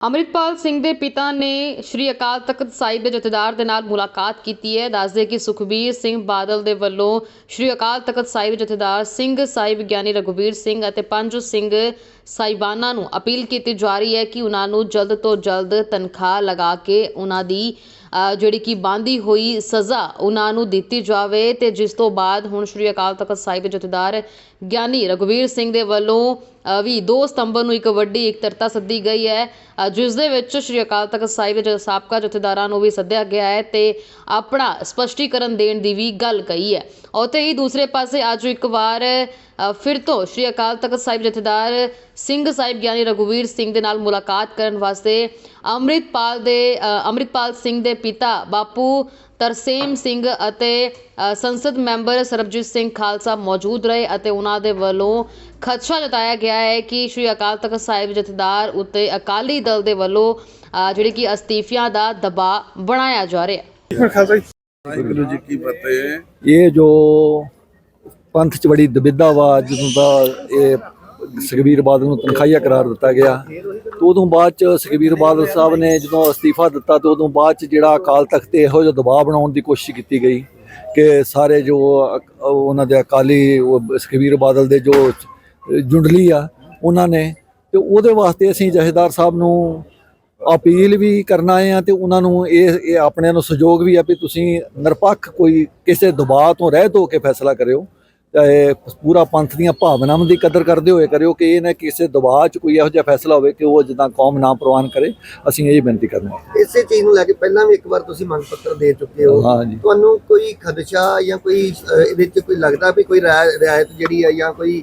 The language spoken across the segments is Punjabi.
ਅੰਮ੍ਰਿਤਪਾਲ ਸਿੰਘ ਦੇ ਪਿਤਾ ਨੇ ਸ਼੍ਰੀ ਅਕਾਲ ਤਖਤ ਸਾਹਿਬ ਦੇ ਜਥੇਦਾਰ ਦੇ ਨਾਲ ਮੁਲਾਕਾਤ ਕੀਤੀ ਹੈ। ਦੱਸਦੇ ਕਿ ਸੁਖਬੀਰ ਸਿੰਘ ਬਾਦਲ ਦੇ ਵੱਲੋਂ ਸ਼੍ਰੀ ਅਕਾਲ ਤਖਤ ਸਾਹਿਬ ਜਥੇਦਾਰ ਸਿੰਘ ਸਾਹਿਬ ਗਿਆਨੀ ਰਘੁਵੀਰ ਸਿੰਘ ਅਤੇ ਪੰਜ ਸਿੰਘ ਸਾਹਿਬਾਨਾਂ ਨੂੰ ਅਪੀਲ ਕੀਤੀ ਜਾ ਰਹੀ ਹੈ ਕਿ ਉਹਨਾਂ ਨੂੰ ਜਲਦ ਤੋਂ ਜਲਦ ਤਨਖਾਹ ਲਗਾ ਕੇ ਉਹਨਾਂ ਦੀ ਜਿਹੜੀ ਕਿ ਬਾਂਦੀ ਹੋਈ ਸਜ਼ਾ ਉਹਨਾਂ ਨੂੰ ਦਿੱਤੀ ਜਾਵੇ ਤੇ ਜਿਸ ਤੋਂ ਬਾਅਦ ਹੁਣ ਸ਼੍ਰੀ ਅਕਾਲ ਤਖਤ ਸਾਹਿਬ ਦੇ ਜਥੇਦਾਰ ਗਿਆਨੀ ਰਘੁਵੀਰ ਸਿੰਘ ਦੇ ਵੱਲੋਂ ਵੀ 2 ਸਤੰਬਰ ਨੂੰ ਇੱਕ ਵੱਡੀ ਇਕੱਤਰਤਾ ਸੱਦੀ ਗਈ ਹੈ। ਜਿਸ ਦੇ ਵਿੱਚ ਸ਼੍ਰੀ ਅਕਾਲ ਤਖਤ ਸਾਹਿਬ ਦੇ ਸਾਬਕਾ ਜਥੇਦਾਰਾਂ ਨੂੰ ਵੀ ਸੱਦਿਆ ਗਿਆ ਹੈ ਤੇ ਆਪਣਾ ਸਪਸ਼ਟੀਕਰਨ ਦੇਣ ਦੀ ਵੀ ਗੱਲ ਕਹੀ ਹੈ। ਉੱਥੇ ਹੀ ਦੂਸਰੇ ਪਾਸੇ ਅੱਜ ਇੱਕ ਵਾਰ ਫਿਰ ਤੋਂ ਸ਼੍ਰੀ ਅਕਾਲ ਤਖਤ ਸਾਹਿਬ ਜਥੇਦਾਰ ਸਿੰਘ ਸਾਹਿਬ ਗਿਆਨੀ ਰਘੁਵੀਰ ਸਿੰਘ ਦੇ ਨਾਲ ਮੁਲਾਕਾਤ ਕਰਨ ਵਾਸਤੇ ਅੰਮ੍ਰਿਤਪਾਲ ਦੇ ਅੰਮ੍ਰਿਤਪਾਲ ਸਿੰਘ ਦੇ ਪਿਤਾ ਬਾਪੂ ਤਰਸੇਮ ਸਿੰਘ ਅਤੇ ਸੰਸਦ ਮੈਂਬਰ ਸਰਬਜੀਤ ਸਿੰਘ ਖਾਲਸਾ ਮੌਜੂਦ ਰਹੇ ਅਤੇ ਉਹਨਾਂ ਦੇ ਵੱਲੋਂ ਖਦਸ਼ਾ ਜਤਾਇਆ ਗਿਆ ਹੈ ਕਿ ਸ਼੍ਰੀ ਅਕਾਲ ਤਖਤ ਸਾਹਿਬ ਜਥੇਦਾਰ ਉੱਤੇ ਅਕਾਲੀ ਦਲ ਦੇ ਵੱਲੋਂ ਜਿਹੜੀ ਕਿ ਅਸਤੀਫਿਆਂ ਦਾ ਦਬਾਅ ਬਣਾਇਆ ਜਾ ਰਿਹਾ ਹੈ। ਵਾਹਿਗੁਰੂ ਜੀ ਕੀ ਫਤਿਹ। ਇਹ ਜੋ ਪੰਥ ਚ ਬੜੀ ਦੁਬਿਧਾ ਵਾ ਜਦੋਂ ਦਾ ਇਹ ਸੁਖਬੀਰ ਬਾਦਲ ਨੂੰ ਤਨਖਾਹੀਆ ਕਰਾਰ ਦਿੱਤਾ ਗਿਆ। ਤੇ ਉਦੋਂ ਬਾਅਦ ਚ ਸੁਖਬੀਰ ਬਾਦਲ ਸਾਹਿਬ ਨੇ ਜਦੋਂ ਅਸਤੀਫਾ ਦਿੱਤਾ, ਤੇ ਉਦੋਂ ਬਾਅਦ ਚ ਜਿਹੜਾ ਅਕਾਲ ਤਖਤ ਤੇ ਇਹੋ ਜਿਹਾ ਦਬਾਅ ਬਣਾਉਣ ਦੀ ਕੋਸ਼ਿਸ਼ ਕੀਤੀ ਗਈ ਕਿ ਸਾਰੇ ਜੋ ਉਹਨਾਂ ਦੇ ਅਕਾਲੀ ਸੁਖਬੀਰ ਬਾਦਲ ਦੇ ਜੋ ਜੁੰਡਲੀ ਆ, ਉਹਨਾਂ ਨੇ ਤੇ ਉਹਦੇ ਵਾਸਤੇ ਅਸੀਂ ਜਥੇਦਾਰ ਸਾਹਿਬ ਨੂੰ ਅਪੀਲ ਵੀ ਕਰਨਾ ਆਏ ਆ ਤੇ ਉਹਨਾਂ ਨੂੰ ਇਹ ਇਹ ਆਪਣਿਆਂ ਨੂੰ ਸਹਿਯੋਗ ਵੀ ਆ ਵੀ ਤੁਸੀਂ ਨਿਰਪੱਖ ਕੋਈ ਕਿਸੇ ਦਬਾਅ ਤੋਂ ਰਹਿਤ ਹੋ ਕੇ ਫੈਸਲਾ ਕਰਿਓ। ਪੂਰਾ ਪੰਥ ਦੀਆਂ ਭਾਵਨਾਵਾਂ ਦੀ ਕਦਰ ਕਰਦੇ ਹੋਏ ਕਰਿਓ ਕਿ ਇਹ ਨਾ ਕਿਸੇ ਦਬਾਅ 'ਚ ਕੋਈ ਇਹੋ ਜਿਹਾ ਫੈਸਲਾ ਹੋਵੇ ਕਿ ਉਹ ਜਿੱਦਾਂ ਕੌਮ ਨਾ ਪ੍ਰਵਾਨ ਕਰੇ ਅਸੀਂ ਇਹ ਬੇਨਤੀ ਕਰਨਾ। ਇਸੇ ਚੀਜ਼ ਨੂੰ ਲੈ ਕੇ ਪਹਿਲਾਂ ਵੀ ਇੱਕ ਵਾਰ ਤੁਸੀਂ ਮੰਗ ਪੱਤਰ ਦੇ ਚੁੱਕੇ ਹੋ। ਹਾਂ ਤੁਹਾਨੂੰ ਕੋਈ ਖਦਸ਼ਾ ਜਾਂ ਕੋਈ ਇਹਦੇ ਵਿੱਚ ਕੋਈ ਲੱਗਦਾ ਵੀ ਕੋਈ ਰਿਆ- ਰਿਆਇਤ ਜਿਹੜੀ ਹੈ ਜਾਂ ਕੋਈ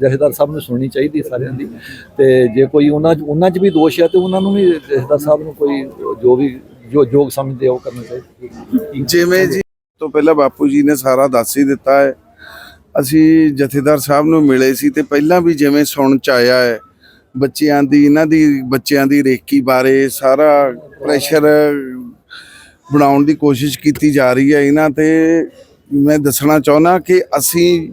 ਜਥੇਦਾਰ ਸਾਹਿਬ ਨੂੰ ਸੁਣਨੀ ਚਾਹੀਦੀ ਸਾਰਿਆਂ ਦੀ। ਤੇ ਜੇ ਕੋਈ ਉਹਨਾਂ 'ਚ ਉਹਨਾਂ 'ਚ ਵੀ ਦੋਸ਼ ਹੈ ਤੇ ਉਹਨਾਂ ਨੂੰ ਵੀ ਜਥੇਦਾਰ ਸਾਹਿਬ ਨੂੰ ਕੋਈ ਜੋ ਵੀ ਜੋ ਯੋਗ ਸਮਝਦੇ ਉਹ ਕਰਨਾ ਚਾਹੀਦਾ। ਜਿਵੇਂ ਜੀ, ਤੋਂ ਪਹਿਲਾਂ ਬਾਪੂ ਜੀ ਨੇ ਸਾਰਾ ਦੱਸ ਹੀ ਦਿੱਤਾ ਹੈ। ਅਸੀਂ ਜਥੇਦਾਰ ਸਾਹਿਬ ਨੂੰ ਮਿਲੇ ਸੀ ਤੇ ਪਹਿਲਾਂ ਵੀ ਜਿਵੇਂ ਸੁਣ ਚ ਆਇਆ ਹੈ, ਬੱਚਿਆਂ ਦੀ ਇਹਨਾਂ ਦੀ ਬੱਚਿਆਂ ਦੀ ਰੇਕੀ ਬਾਰੇ ਸਾਰਾ ਪ੍ਰੈਸ਼ਰ ਬਣਾਉਣ ਦੀ ਕੋਸ਼ਿਸ਼ ਕੀਤੀ ਜਾ ਰਹੀ ਹੈ। ਇਹਨਾਂ ਤੇ ਮੈਂ ਦੱਸਣਾ ਚਾਹੁੰਦਾ ਕਿ ਅਸੀਂ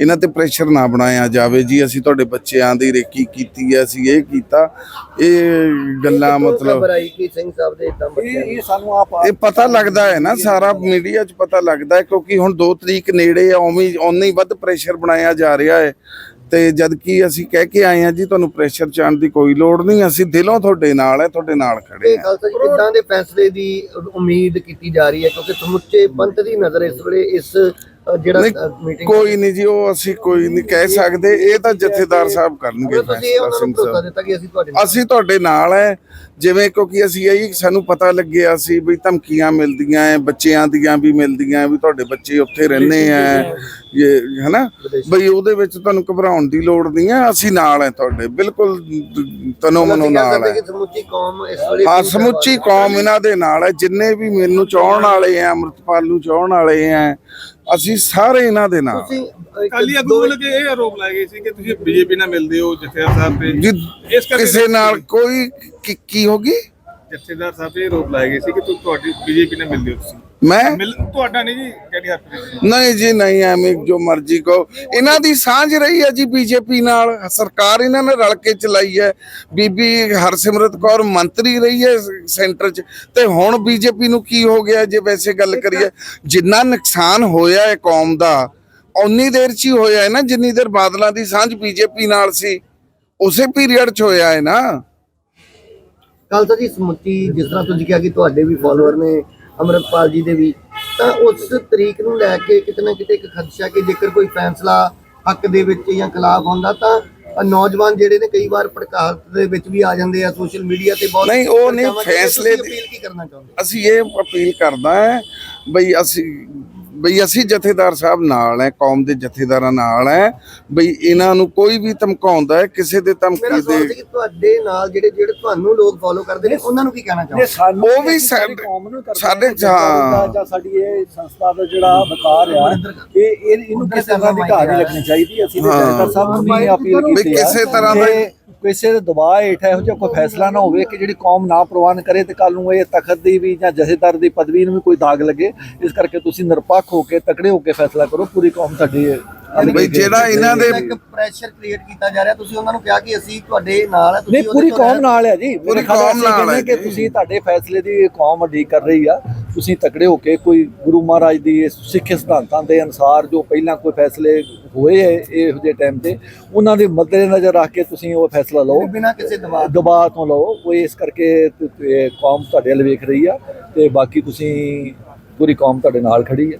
ਇਹਨਾਂ ਤੇ ਪ੍ਰੈਸ਼ਰ ਨਾ ਬਣਾਇਆ ਜਾਵੇ ਜੀ ਅਸੀਂ ਤੁਹਾਡੇ ਬੱਚਿਆਂ ਦੀ ਰੇਕੀ ਕੀਤੀ ਹੈ ਅਸੀਂ ਇਹ ਕੀਤਾ। ਇਹ ਗੱਲਾਂ ਮਤਲਬ ਇਹ ਪਤਾ ਲੱਗਦਾ ਹੈ ਨਾ ਸਾਰਾ ਮੀਡੀਆ 'ਚ ਪਤਾ ਲੱਗਦਾ ਹੈ ਕਿਉਂਕਿ ਹੁਣ 2 ਤਰੀਕ ਨੇੜੇ ਆ ਉਵੇਂ ਉਨਾ ਹੀ ਵੱਧ ਪ੍ਰੈਸ਼ਰ ਬਣਾਇਆ ਜਾ ਰਿਹਾ ਹੈ। ਤੇ ਜਦ ਕਿ ਅਸੀਂ ਕਹਿ ਕੇ ਆਏ ਹਾਂ ਜੀ ਤੁਹਾਨੂੰ ਪ੍ਰੈਸ਼ਰ ਚਾਣ ਦੀ ਕੋਈ ਲੋੜ ਨਹੀਂ ਅਸੀਂ ਦਿਲੋਂ ਤੁਹਾਡੇ ਨਾਲ ਹੈ ਤੁਹਾਡੇ ਨਾਲ ਖੜੇ ਇਹ ਹਾਂ। ਖਾਲਸਾ ਜੀ ਕਿੱਦਾਂ ਦੇ ਫੈਸਲੇ ਦੀ ਉਮੀਦ ਕੀਤੀ ਜਾ ਰਹੀ ਹੈ ਕਿਉਂਕਿ ਸਮੁੱਚੇ ਪੰਥ ਦੀ ਨਜ਼ਰ ਇਸ ਵੇਲੇ ਇਸ ਜਿਹੜਾ ਮੀਟਿੰਗ ਕੋਈ ਨਹੀਂ ਜੀ ਉਹ ਅਸੀਂ ਕੋਈ ਨਹੀਂ ਕਹਿ ਸਕਦੇ ਇਹ ਤਾਂ ਜਥੇਦਾਰ ਸਾਹਿਬ ਕਰਨਗੇ ਤੁਸੀਂ ਇਹ ਉਹਨਾਂ ਨੂੰ ਭਰੋਸਾ ਦਿੱਤਾ ਕਿ ਅਸੀਂ ਤੁਹਾਡੇ ਨਾਲ ਅਸੀਂ ਤੁਹਾਡੇ ਨਾਲ ਹੈ ਜਿਵੇਂ ਕਿਉਂਕਿ ਅਸੀਂ ਇਹੀ ਸਾਨੂੰ ਪਤਾ ਲੱਗਿਆ ਸੀ ਵੀ ਧਮਕੀਆਂ ਮਿਲਦੀਆਂ ਐ ਬੱਚਿਆਂ ਦੀਆਂ ਵੀ ਮਿਲਦੀਆਂ ਵੀ ਤੁਹਾਡੇ ਬੱਚੇ ਉੱਥੇ ਰਹਿੰਦੇ ਆ। ਇਹ ਹੈਨਾ? ਬਈ ਉਹਦੇ ਵਿੱਚ ਤੁਹਾਨੂੰ ਘਬਰਾਉਣ ਦੀ ਲੋੜ ਨਹੀਂ ਹੈ ਅਸੀਂ ਨਾਲ ਹੈ ਤੁਹਾਡੇ ਬਿਲਕੁਲ ਤਨੋ ਮਨੋ ਨਾਲ ਕਿ ਸਮੁੱਚੀ ਕੌਮ ਇਸ ਵੇਲੇ ਹਾਂ ਸਮੁੱਚੀ ਕੌਮ ਇਹਨਾਂ ਦੇ ਨਾਲ ਹੈ ਜਿੰਨੇ ਵੀ ਮੈਨੂੰ ਚਾਹਣ ਵਾਲੇ ਆ ਅੰਮ੍ਰਿਤਪਾਲ ਨੂੰ ਚਾਹਣ ਵਾਲੇ ਆ ਅਸੀਂ ਸਾਰੇ ਇਹਨਾਂ ਦੇ ਨਾਲ। ਕਾਲੀ ਵੱਲੋਂ ਕਿ ਇਹ ਆਰੋਪ ਲਾਏ ਗਏ ਸੀ ਕਿ ਤੁਸੀਂ ਬੀਜੇਪੀ ਨਾਲ ਮਿਲਦੇ ਹੋ ਜਥੇਦਾਰ ਸਾਹਿਬ ਤੇ। ਜੀ ਇਸ ਕਰਕੇ ਕਿਸੇ ਨਾਲ ਕੋਈ ਕੀ- ਕੀ ਹੋਗੀ ਜਥੇਦਾਰ ਸਾਹਿਬ ਇਹ ਆਰੋਪ ਲਾਏ ਗਏ ਸੀ ਕਿ ਤੁਸੀਂ ਤੁਹਾਡੀ ਬੀਜੇਪੀ ਨਾਲ ਮਿਲਦੇ ਹੋ ਤੁਸੀਂ। ਮੈਂ ਮਿਲ ਤੁਹਾਡਾ ਨਹੀਂ ਜੀ ਕੈਡੀ ਹਰਪ੍ਰੀਤ ਨਹੀਂ ਜੀ ਨਹੀਂ ਐਵੇਂ ਜੋ ਮਰਜ਼ੀ ਕਹੋ। ਇਹਨਾਂ ਦੀ ਸਾਂਝ ਰਹੀ ਹੈ ਜੀ ਬੀਜੇਪੀ ਨਾਲ। ਸਰਕਾਰ ਇਹਨਾਂ ਨੇ ਰਲ ਕੇ ਚਲਾਈ ਹੈ। ਬੀਬੀ ਹਰਸਿਮਰਤ ਕੌਰ ਮੰਤਰੀ ਰਹੀ ਹੈ ਸੈਂਟਰ 'ਚ। ਤੇ ਹੁਣ ਬੀਜੇਪੀ ਨੂੰ ਕੀ ਹੋ ਗਿਆ ਜੇ ਵੈਸੇ ਗੱਲ ਕਰੀਏ? ਜਿੰਨਾ ਨੁਕਸਾਨ ਹੋਇਆ ਹੈ ਕੌਮ ਦਾ ਉਨੀ ਦੇਰ 'ਚ ਹੀ ਹੋਇਆ ਹੈ ਨਾ ਜਿੰਨੀ ਦੇਰ ਬਾਦਲਾਂ ਦੀ ਸਾਂਝ ਬੀਜੇਪੀ ਨਾਲ ਸੀ। ਉਸੇ ਪੀਰੀਅਡ 'ਚ ਹੋਇਆ ਹੈ ਨਾ। ਖਾਲਸਾ ਜੀ ਸਮੁੱਚੀ ਜਿਸ ਤਰ੍ਹਾਂ ਤੁਸੀਂ ਕਿਹਾ ਕਿ ਤੁਹਾਡੇ ਵੀ ਫਾਲੋਅਰ ਨੇ ਅਮਰਤਪਾਲ ਜੀ ਦੇ ਵੀ ਤਾਂ ਉਸ ਤਰੀਕ ਨੂੰ ਲੈ ਕੇ ਕਿਤੇ ਨਾ ਕਿਤੇ ਇੱਕ ਖਦਸ਼ਾ ਕਿ ਜੇਕਰ ਕੋਈ ਫੈਸਲਾ ਹੱਕ ਦੇ ਵਿੱਚ ਜਾਂ ਖਿਲਾਫ ਹੁੰਦਾ ਤਾਂ ਨੌਜਵਾਨ ਜਿਹੜੇ ਨੇ ਕਈ ਵਾਰ ਭੜਕਾਹਟ ਦੇ ਵਿੱਚ ਵੀ ਆ ਜਾਂਦੇ ਆ ਸੋਸ਼ਲ ਮੀਡੀਆ ਤੇ ਬਹੁਤ ਨਹੀਂ, ਉਹ ਨਹੀਂ, ਫੈਸਲੇ ਦੀ- ਅਪੀਲ ਕੀ ਕਰਨਾ ਚਾਹੁੰਦੇ ਅਸੀਂ ਇਹ ਅਪੀਲ ਕਰਦਾ ਹੈ ਬਈ ਅਸੀਂ ਬਈ ਅਸੀਂ ਜਥੇਦਾਰ ਸਾਹਿਬ ਨਾਲ ਹੈ ਕੌਮ ਦੇ ਜਥੇਦਾਰਾਂ ਨਾਲ ਹੈ ਬਈ ਇਹਨਾਂ ਨੂੰ ਕੋਈ ਵੀ ਧਮਕਾਉਂਦਾ ਹੈ ਕਿਸੇ ਦੇ ਧਮਕੀ ਦੇ ਤੁਹਾਡੇ ਨਾਲ ਜਿਹੜੇ ਜਿਹੜੇ ਤੁਹਾਨੂੰ ਲੋਕ ਫੋਲੋ ਕਰਦੇ ਨੇ ਉਹਨਾਂ ਨੂੰ ਕੀ ਕਹਿਣਾ ਚਾਹੁੰਦੇ ਉਹ ਵੀ ਸਾਡੇ- ਕੌਮ ਨੂੰ ਕਰਦੇ ਸਾਡੇ ਹਾਂ, ਜਥੇਦਾਰੀ ਦਾ ਹਾਂ। ਜਾਂ ਸਾਡੀ ਇਹ ਸੰਸਥਾ ਦਾ ਜਿਹੜਾ ਵਕਾਰ ਆ ਇਹ ਇਹ ਇਹਨੂੰ ਕਿਸੇ ਤਰ੍ਹਾਂ ਦੀ ਘਾਟ ਨਹੀਂ ਲੱਗਣੀ ਚਾਹੀਦੀ ਅਸੀਂ ਹਾਂ। ਜਥੇਦਾਰ ਸਾਹਿਬ ਨੂੰ ਵੀ ਅਪੀਲ ਕੀਤੀ ਆ। ਕਿਸੇ ਤਰ੍ਹਾਂ ਦਾ- ਕਿਸੇ ਦੇ ਦਬਾਅ ਹੇਠ ਇਹੋ ਜਿਹਾ ਕੋਈ ਫੈਸਲਾ ਨਾ ਹੋਵੇ ਕਿ ਜਿਹੜੀ ਕੌਮ ਨਾ ਪ੍ਰਵਾਨ ਕਰੇ ਤੇ ਕੱਲ ਨੂੰ ਇਹ ਤਖਤ ਦੀ ਵੀ ਜਾਂ ਜਥੇਦਾਰ ਦੀ ਪਦਵੀ ਨੂੰ ਵੀ ਕੋਈ ਦਾਗ ਲੱਗੇ ਇਸ ਕਰਕੇ ਤੁਸੀਂ ਨਿਰਪੱਖ ਹੋ ਕੇ ਤਕੜੇ ਹੋ ਕੇ ਫੈਸਲਾ ਕਰੋ ਪੂਰੀ ਕੌਮ ਤੁਹਾਡੀ ਬਈ ਜਿਹੜਾ ਇਹਨਾਂ ਦੇ ਇੱਕ ਪ੍ਰੈਸ਼ਰ ਕ੍ਰੀਏਟ ਕੀਤਾ ਜਾ ਰਿਹਾ ਤੁਸੀਂ ਉਹਨਾਂ ਨੂੰ ਕਿਹਾ ਕਿ ਅਸੀਂ ਤੁਹਾਡੇ ਨਾਲ ਨਹੀਂ ਉਹਦੇ ਪੂਰੀ ਕੌਮ ਨਾਲ ਹੈ ਜੀ ਪੂਰੀ ਮੇਰੇ ਖਿਆਲ ਕੌਮ ਨਾਲ ਹੈ ਕਿ। ਤੁਸੀਂ ਤੁਹਾਡੇ ਫੈਸਲੇ ਦੀ ਕੌਮ ਅਡੀ ਕਰ ਰਹੀ ਆ ਤੁਸੀਂ ਤਕੜੇ ਹੋ ਕੇ ਕੋਈ ਗੁਰੂ ਮਹਾਰਾਜ ਦੀ ਸਿੱਖ ਸਿਧਾਂਤਾਂ ਦੇ ਅਨੁਸਾਰ ਜੋ ਪਹਿਲਾਂ ਕੋਈ ਫੈਸਲੇ ਹੋਏ ਹੈ ਇਹੋ ਜਿਹੇ ਟਾਈਮ ਤੇ ਉਹਨਾਂ ਦੇ ਮੱਦੇ ਨਜ਼ਰ ਰੱਖ ਕੇ ਤੁਸੀਂ ਉਹ ਫੈਸਲਾ ਲਓ। ਬਿਨਾਂ ਕਿਸੇ ਦਬਾਅ ਤੋਂ। ਦਬਾਅ ਤੋਂ ਲਓ। ਕੋਈ ਇਸ ਕਰਕੇ ਕੌਮ ਤੁਹਾਡੇ ਵੱਲ ਵੇਖ ਰਹੀ ਆ ਤੇ ਬਾਕੀ ਤੁਸੀਂ ਪੂਰੀ ਕੌਮ ਤੁਹਾਡੇ ਨਾਲ ਖੜੀ ਹੈ